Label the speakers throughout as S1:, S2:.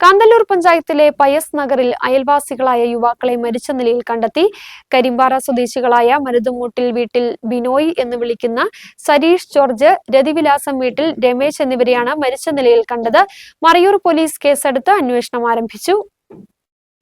S1: കാന്തല്ലൂർ പഞ്ചായത്തിലെ പയസ് നഗറിൽ അയൽവാസികളായ യുവാക്കളെ മരിച്ച നിലയിൽ കണ്ടെത്തി. കരിമ്പാറ സ്വദേശികളായ മരുതുമൂട്ടിൽ വീട്ടിൽ ബിനോയ് എന്ന് വിളിക്കുന്ന സരീഷ് ജോർജ് രതിവിലാസം വീട്ടിൽ രമേശ് എന്നിവരെയാണ് മരിച്ച നിലയിൽ കണ്ടത്. മറയൂർ പോലീസ് കേസെടുത്ത് അന്വേഷണം ആരംഭിച്ചു.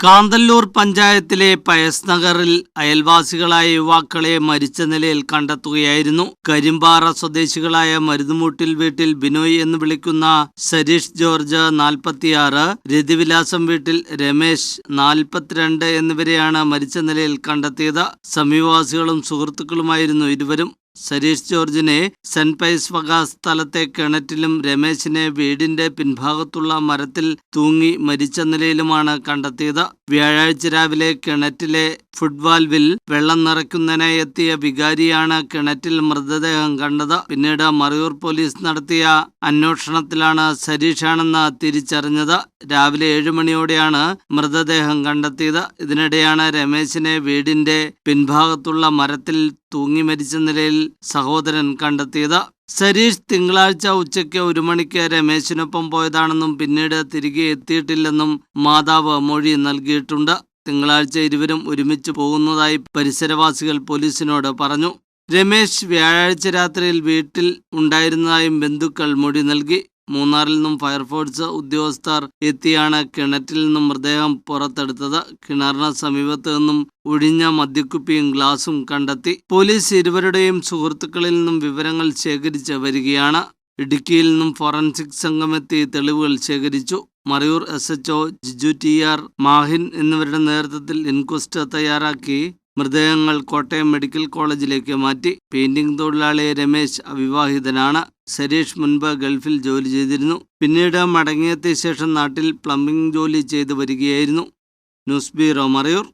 S2: കാന്തല്ലൂർ പഞ്ചായത്തിലെ പയസ് നഗറിൽ അയൽവാസികളായ യുവാക്കളെ മരിച്ച നിലയിൽ കണ്ടെത്തുകയായിരുന്നു. കരിമ്പാറ സ്വദേശികളായ മരുതുമൂട്ടിൽ വീട്ടിൽ ബിനോയ് എന്ന് വിളിക്കുന്ന സരീഷ് ജോർജ് നാൽപ്പത്തിയാറ് രതിവിലാസം വീട്ടിൽ രമേശ് നാൽപ്പത്തിരണ്ട് എന്നിവരെയാണ് മരിച്ച നിലയിൽ കണ്ടെത്തിയത്. സമീപവാസികളും സുഹൃത്തുക്കളുമായിരുന്നു ഇരുവരും. സരീഷ് ജോർജിനെ സെന്റ് പൈസ് വക സ്ഥലത്തെ കിണറ്റിലും രമേശിനെ വീടിന്റെ പിൻഭാഗത്തുള്ള മരത്തിൽ തൂങ്ങി മരിച്ച നിലയിലുമാണ് കണ്ടെത്തിയത്. വ്യാഴാഴ്ച രാവിലെ കിണറ്റിലെ ഫുട്വാൽവിൽ വെള്ളം നിറയ്ക്കുന്നതിനായി എത്തിയ വികാരിയാണ് കിണറ്റിൽ മൃതദേഹം കണ്ടത്. പിന്നീട് മറയൂർ പോലീസ് നടത്തിയ അന്വേഷണത്തിലാണ് സരീഷാണെന്ന് തിരിച്ചറിഞ്ഞത്. രാവിലെ ഏഴു മണിയോടെയാണ് മൃതദേഹം കണ്ടെത്തിയത്. ഇതിനിടെയാണ് രമേശിനെ വീടിന്റെ പിൻഭാഗത്തുള്ള മരത്തിൽ തൂങ്ങി മരിച്ച നിലയിൽ സഹോദരൻ കണ്ടെത്തിയത്. സരീഷ് തിങ്കളാഴ്ച ഉച്ചയ്ക്ക് ഒരു മണിക്ക് രമേശിനൊപ്പം പോയതാണെന്നും പിന്നീട് തിരികെ എത്തിയിട്ടില്ലെന്നും മാതാവ് മൊഴി നൽകിയിട്ടുണ്ട്. തിങ്കളാഴ്ച ഇരുവരും ഒരുമിച്ച് പോകുന്നതായി പരിസരവാസികൾ പോലീസിനോട് പറഞ്ഞു. രമേശ് വ്യാഴാഴ്ച രാത്രിയിൽ വീട്ടിൽ ഉണ്ടായിരുന്നതായും ബന്ധുക്കൾ മൊഴി നൽകി. മൂന്നാറിൽ നിന്നും ഫയർഫോഴ്സ് ഉദ്യോഗസ്ഥർ എത്തിയാണ് കിണറ്റിൽ നിന്നും മൃതദേഹം പുറത്തെടുത്തത്. കിണറിന് സമീപത്ത് നിന്നും ഒഴിഞ്ഞ മദ്യക്കുപ്പിയും ഗ്ലാസും കണ്ടെത്തി. പോലീസ് ഇരുവരുടെയും സുഹൃത്തുക്കളിൽ നിന്നും വിവരങ്ങൾ ശേഖരിച്ച് വരികയാണ്. ഇടുക്കിയിൽ നിന്നും ഫോറൻസിക് സംഘമെത്തി തെളിവുകൾ ശേഖരിച്ചു. Marayoor S H O Jiju T R Mahin എന്നിവരുടെ നേതൃത്വത്തിൽ ഇൻക്വസ്റ്റ് തയ്യാറാക്കി മൃതദേഹങ്ങൾ കോട്ടയം മെഡിക്കൽ കോളേജിലേക്ക് മാറ്റി. പെയിന്റിംഗ് തൊഴിലാളി രമേശ് അവിവാഹിതനാണ്. സരീഷ് മുൻപ് ഗൾഫിൽ ജോലി ചെയ്തിരുന്നു. പിന്നീട് മടങ്ങിയെത്തിയ ശേഷം നാട്ടിൽ പ്ലംബിംഗ് ജോലി ചെയ്തു വരികയായിരുന്നു. News bureau Marayoor.